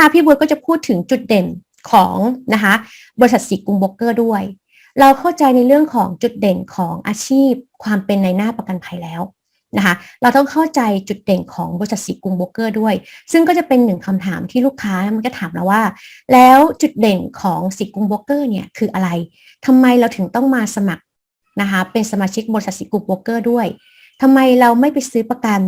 นะคะพี่บัวก็จะพูดถึงจุดเด่นของนะคะบริษัทสีกุงโบรกเกอร์ด้วย เราเข้าใจในเรื่องของจุดเด่นของอาชีพ ความเป็นในหน้าประกันภัยแล้วนะคะเราต้องเข้าใจจุดเด่นของบริษัทสีกุงโบรกเกอร์ด้วย ซึ่งก็จะเป็นหนึ่งคำถามที่ลูกค้ามันก็ถามเราว่า แล้วจุดเด่นของสีกุงโบรกเกอร์เนี่ยคืออะไรทำไมเราถึงต้องมาสมัครนะคะเป็นสมาชิกบริษัทสีกุงโบรกเกอร์ด้วยทำไมเราไม่ไปซื้อประกัน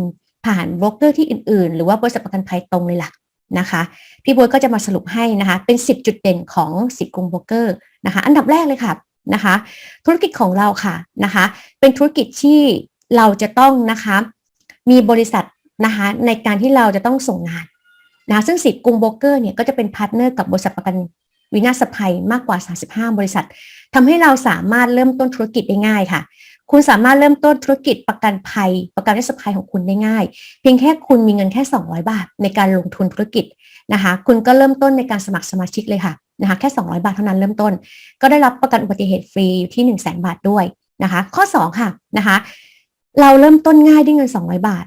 ผ่านโบรกเกอร์ที่อื่น ๆ หรือว่าบริษัทประกันภัยตรงเลยล่ะ นะคะ พี่บัวก็จะมาสรุปให้นะคะ เป็น 10 จุดเด่นของสิกรุงโบรกเกอร์นะคะ อันดับแรกเลยค่ะนะคะ ธุรกิจของเราค่ะนะคะ เป็นธุรกิจที่เราจะต้องนะคะมีบริษัทนะคะในการที่เราจะต้องส่งงานนะซึ่งสิทธิ์กรุงโบรกเกอร์เนี่ยก็จะเป็นพาร์ทเนอร์กับบริษัทประกันวินาศภัยมากกว่า 35 บริษัททำให้เราสามารถเริ่มต้นธุรกิจได้ง่ายค่ะ คุณสามารถเริ่มต้นธุรกิจประกันภัย ประกันวินาศภัยของคุณได้ง่าย เพียงแค่คุณมีเงินแค่ 200 บาทในการลงทุนธุรกิจนะคะ คุณก็เริ่มต้นในการสมัครสมาชิกเลยค่ะนะคะแค่ 200 บาทเท่านั้นเริ่มต้น ก็ได้รับประกันอุบัติเหตุฟรีอยู่ที่ 1 0 0 0 0แบาทด้วยนะคะ ข้อ 2 ค่ะนะคะเราเริ่มต้นง่ายด้วยเงิน 200 บาท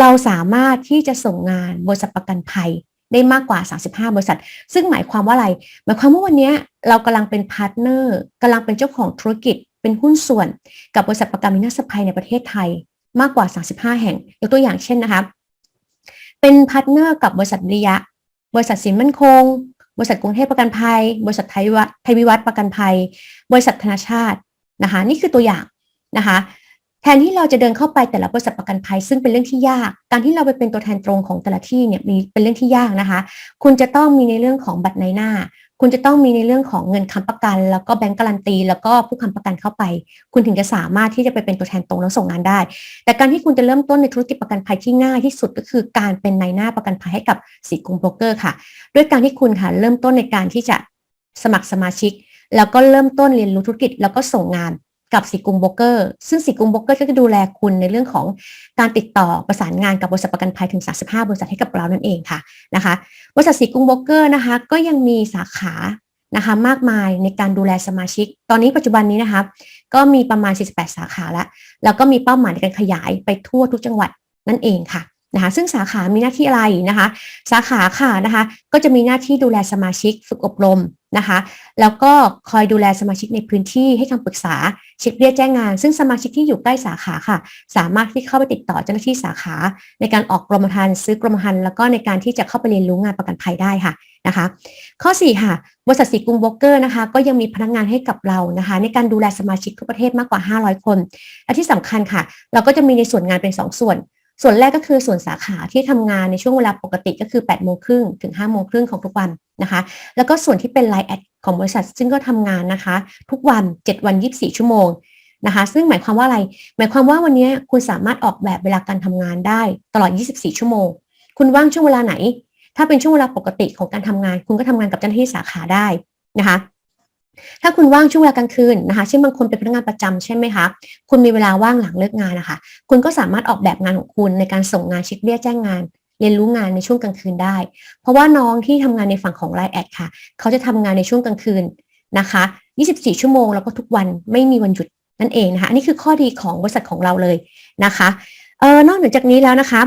เราสามารถที่จะส่งงานบริษัทประกันภัยได้มากกว่า 35 บริษัท ซึ่งหมายความว่าอะไร หมายความว่าวันนี้เรากำลังเป็นพาร์ทเนอร์กำลังเป็นเจ้าของธุรกิจ เป็นหุ้นส่วนกับบริษัทประกันวินาศภัยในประเทศไทยมากกว่า 35 แห่ง ยกตัวอย่างเช่นนะคะ เป็นพาร์ทเนอร์กับบริษัทริยะ บริษัทสินมั่นคง บริษัทกรุงเทพประกันภัย บริษัทไทยวิวัฒน์ประกันภัย บริษัทธนาชาตินะคะ นี่คือตัวอย่างนะคะ แทนที่เราจะเดินเข้าไปแต่ละบริษัทประกันภัย ซึ่งเป็นเรื่องที่ยาก การที่เราไปเป็นตัวแทนตรงของแต่ละที่เนี่ยมีเป็นเรื่องที่ยากนะคะ คุณจะต้องมีในเรื่องของบัตรในหน้า คุณจะต้องมีในเรื่องของเงินค้ำประกัน แล้วก็แบงก์การันตี แล้วก็ผู้ค้ำประกันเข้าไป คุณถึงจะสามารถที่จะไปเป็นตัวแทนตรงแล้วส่งงานได้ แต่การที่คุณจะเริ่มต้นในธุรกิจประกันภัยที่ง่ายที่สุดก็คือการเป็นในหน้าประกันภัยให้กับสีกรุงโบรกเกอร์ค่ะ ด้วยการที่คุณค่ะเริ่มต้นในการที่จะสมัครสมาชิก แล้วก็เริ่มต้นเรียนรู้ธุรกิจแล้วก็ส่งงาน กับสีกรุงโบกเกอร์ ซึ่งสีกรุงโบกเกอร์ก็จะดูแลคุณในเรื่องของการติดต่อประสานงานกับบริษัทประกันภัยถึง 35 บริษัทให้กับเรานั่นเองค่ะนะคะบริษัทสีกรุงโบกเกอร์นะคะก็ยังมีสาขานะคะมากมายในการดูแลสมาชิก ตอนนี้ปัจจุบันนี้นะคะก็มีประมาณ 48 สาขาแล้วแล้วก็มีเป้าหมายในการขยายไปทั่วทุกจังหวัดนั่นเองค่ะ นะคะซึ่งสาขามีหน้าที่อะไรนะคะ สาขาค่ะนะคะก็จะมีหน้าที่ดูแลสมาชิกฝึกอบรมนะคะแล้วก็คอยดูแลสมาชิกในพื้นที่ให้คำปรึกษาเช็คเรียกแจ้งงาน ซึ่งสมาชิกที่อยู่ใกล้สาขาค่ะ สามารถที่เข้าไปติดต่อเจ้าหน้าที่สาขา ในการออกกรมธรรม์ซื้อกรมธรรม์แล้วก็ในการที่จะเข้าไปเรียนรู้งานประกันภัยได้ค่ะนะคะ ข้อ 4 ค่ะบริษัทสีกรุงโบรกเกอร์นะคะ ก็ยังมีพนักงานให้กับเรานะคะ ในการดูแลสมาชิกทุกประเทศมากกว่า 500 คน และที่สำคัญค่ะ เราก็จะมีในส่วนงานเป็น 2 ส่วน ส่วนแรกก็คือส่วนสาขาที่ทำงานในช่วงเวลาปกติก็คือ8โมงครึ่งถึง5โมงครึ่งของทุกวันนะคะ แล้วก็ส่วนที่เป็นไลน์แอดของบริษัท ซึ่งก็ทำงานนะคะ ทุกวัน 7 วัน 24 ชั่วโมงนะคะ ซึ่งหมายความว่าอะไร หมายความว่าวันนี้คุณสามารถออกแบบเวลาการทำงานได้ตลอด 24 ชั่วโมง คุณว่างช่วงเวลาไหน ถ้าเป็นช่วงเวลาปกติของการทำงาน คุณก็ทำงานกับเจ้าหน้าที่สาขาได้นะคะ ถ้าคุณว่างช่วงเวลากลางคืนนะคะเช่นบางคนเป็นพนักงานประจำใช่ไหมคะคุณมีเวลาว่างหลังเลิกงานนะคะคุณก็สามารถออกแบบงานของคุณในการส่งงานเช็คเบี้ยแจ้งงาน เรียนรู้งานในช่วงกลางคืนได้ เพราะว่าน้องที่ทำงานในฝั่งของไลน์แอดค่ะ เขาจะทำงานในช่วงกลางคืนนะคะ 24 ชั่วโมงแล้วก็ทุกวันไม่มีวันหยุดนั่นเองนะคะอันนี้คือข้อดีของบริษัทของเราเลยนะคะเออนอกเหนือจากนี้แล้วนะคะ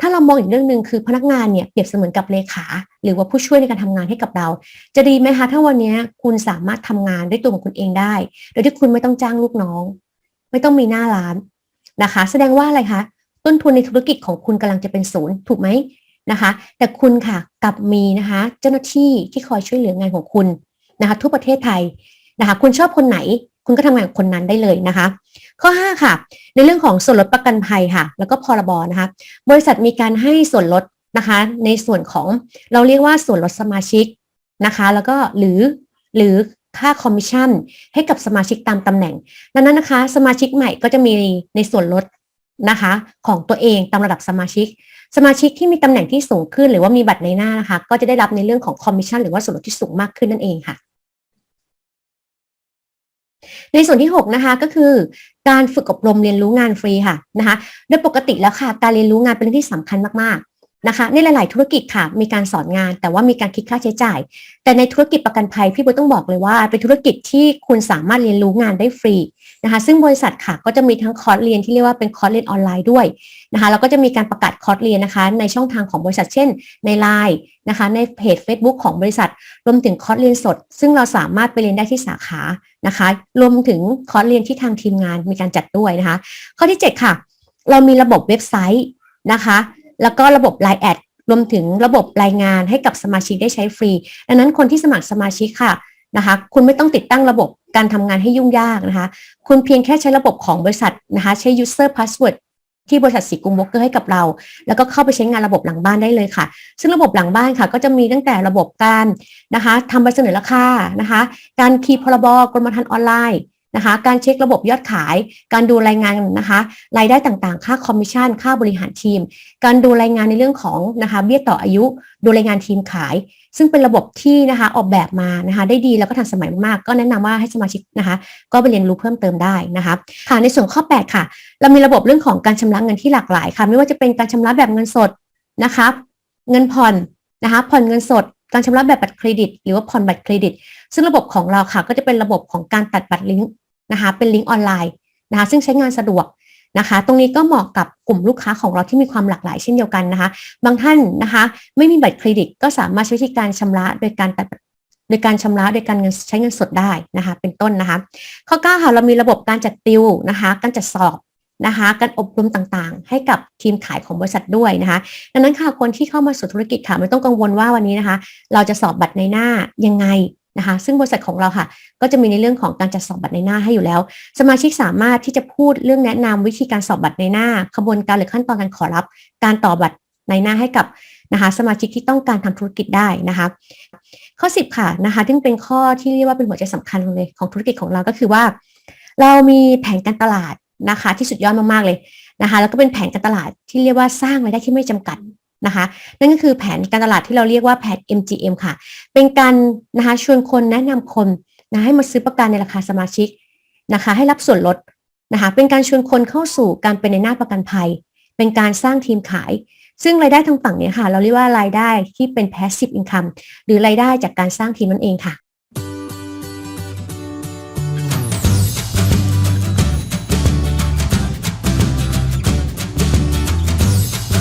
ถ้าเรามองอีกเรื่องหนึ่งคือพนักงานเนี่ยเปรียบเสมือนกับเลขา หรือว่าผู้ช่วยในการทำงานให้กับเรา จะดีไหมคะถ้าวันนี้คุณสามารถทำงานด้วยตัวของคุณเองได้ โดยที่คุณไม่ต้องจ้างลูกน้อง ไม่ต้องมีหน้าร้านนะคะ แสดงว่าอะไรคะต้นทุนในธุรกิจของคุณกำลังจะเป็นศูนย์ถูกไหมนะคะ แต่คุณค่ะกลับมีนะคะ เจ้าหน้าที่ที่คอยช่วยเหลืองานของคุณนะคะทั่วประเทศไทยนะคะ คุณชอบคนไหน คุณก็ทำงานกับคนนั้นได้เลยนะคะ ข้อ 5 ค่ะ ในเรื่องของส่วนลดประกันภัยค่ะ แล้วก็พรบนะคะ บริษัทมีการให้ส่วนลดนะคะ ในส่วนของเราเรียกว่าส่วนลดสมาชิกนะคะ แล้วก็หรือหรือค่าคอมมิชชั่นให้กับสมาชิกตามตำแหน่ง ดังนั้นนะคะ สมาชิกใหม่ก็จะมีในส่วนลดนะคะ ของตัวเองตามระดับสมาชิก สมาชิกที่มีตำแหน่งที่สูงขึ้น หรือว่ามีบัตรในหน้านะคะ ก็จะได้รับในเรื่องของคอมมิชชั่นหรือว่าส่วนลดที่สูงมากขึ้นนั่นเองค่ะ ในส่วนที่ 6 นะคะก็คือการฝึกอบรมเรียนรู้งานฟรีค่ะนะคะโดยปกติแล้วค่ะการเรียนรู้งานเป็นเรื่องที่สำคัญมากๆนะคะ ในหลาย ๆ ธุรกิจค่ะ มีการสอนงาน แต่ว่ามีการคิดค่าใช้จ่าย แต่ในธุรกิจประกันภัยพี่บุต้องบอกเลยว่า เป็นธุรกิจที่คุณสามารถเรียนรู้งานได้ฟรี นะคะซึ่งบริษัทค่ะก็จะมีทั้งคอร์สเรียนที่เรียกว่าเป็นคอร์สเรียนออนไลน์ด้วยนะคะแล้วก็จะมีการประกาศคอร์สเรียนนะคะ ในช่องทางของบริษัทเช่นใน Line นะคะในเพจ Facebook ของบริษัท รวมถึงคอร์สเรียนสด ซึ่งเราสามารถไปเรียนได้ที่สาขานะคะ รวมถึงคอร์สเรียนที่ทางทีมงานมีการจัดด้วยนะคะ ข้อที่ 7 ค่ะ เรามีระบบเว็บไซต์นะคะ แล้วก็ระบบ Line แอดรวมถึงระบบรายงานให้กับสมาชิกได้ใช้ฟรี ดังนั้นคนที่สมัครสมาชิกค่ะ นะคะ คุณไม่ต้องติดตั้งระบบการทำงานให้ยุ่งยากนะคะ คุณเพียงแค่ใช้ระบบของบริษัทนะคะ ใช้ user password ที่บริษัทสีกุมบล็อกเกอร์ให้กับเรา แล้วก็เข้าไปใช้งานระบบหลังบ้านได้เลยค่ะ ซึ่งระบบหลังบ้านค่ะ ก็จะมีตั้งแต่ระบบการนะคะทำใบเสนอราคานะคะ การคีย์พรบกรมธรรม์ออนไลน์ นะคะ การเช็คระบบยอดขาย การดูรายงานนะคะ รายได้ต่างๆ ค่าคอมมิชชั่น ค่าบริหารทีม การดูรายงานในเรื่องของนะคะ เบี้ยต่ออายุ ดูรายงานทีมขาย ซึ่งเป็นระบบที่นะคะออกแบบมานะคะ ได้ดีแล้วก็ทันสมัยมากๆ ก็แนะนำว่าให้สมาชิกนะคะ ก็ไปเรียนรู้เพิ่มเติมได้นะคะค่ะในส่วนข้อ 8 ค่ะ เรามีระบบเรื่องของการชำระเงินที่หลากหลายค่ะ ไม่ว่าจะเป็นการชำระแบบเงินสดนะคะเงินผ่อนนะคะ ผ่อนเงินสดการชำระแบบบัตรเครดิต หรือว่าผ่อนบัตรเครดิต ซึ่งระบบของเราค่ะก็จะเป็นระบบของการตัดบัตรลิงก์ นะคะเป็นลิงก์ออนไลน์นะคะซึ่งใช้งานสะดวกนะคะ ตรงนี้ก็เหมาะกับกลุ่มลูกค้าของเราที่มีความหลากหลายเช่นเดียวกันนะคะ บางท่านนะคะไม่มีบัตรเครดิตก็สามารถใช้วิธีการชำระโดยการตัดโดยการชำระโดยการเงินใช้เงินสดได้นะคะ เป็นต้นนะคะ ข้อ9ค่ะเรามีระบบการจัดติวนะคะ การจัดสอบนะคะการอบรมต่างๆ ให้กับทีมขายของบริษัทด้วยนะคะ ดังนั้นค่ะคนที่เข้ามาสู่ธุรกิจค่ะไม่ต้องกังวลว่าวันนี้นะคะ เราจะสอบบัตรในหน้ายังไง นะคะซึ่งบริษัทของเราค่ะ ก็จะมีในเรื่องของการจัดสอบบัตรในหน้าให้อยู่แล้ว สมาชิกสามารถที่จะพูดเรื่องแนะนำวิธีการสอบบัตรในหน้าขบวนการหรือขั้นตอนการขอรับการต่อบัตรในหน้าให้กับนะคะสมาชิกที่ต้องการทำธุรกิจได้นะคะข้อ 10 ค่ะนะคะซึ่งเป็นข้อที่เรียกว่าเป็นหัวใจสำคัญเลยของธุรกิจของเราก็คือว่า เรามีแผนการตลาดนะคะที่สุดยอดมากๆเลยนะคะแล้วก็เป็นแผนการตลาดที่เรียกว่าสร้างรายได้ที่ไม่จำกัด นะคะนั่นก็คือแผนการตลาดที่เราเรียกว่าแผน MGM ค่ะ เป็นการนะคะชวนคนแนะนำคนนะให้มาซื้อประกันในราคาสมาชิกนะคะให้รับส่วนลดนะคะเป็นการชวนคนเข้าสู่การเป็นในหน้าประกันภัย เป็นการสร้างทีมขาย ซึ่งรายได้ทางฝั่งเนี้ค่ะ เราเรียกว่ารายได้ที่เป็น passive income หรือรายได้จากการสร้างทีมนั่นเองค่ะ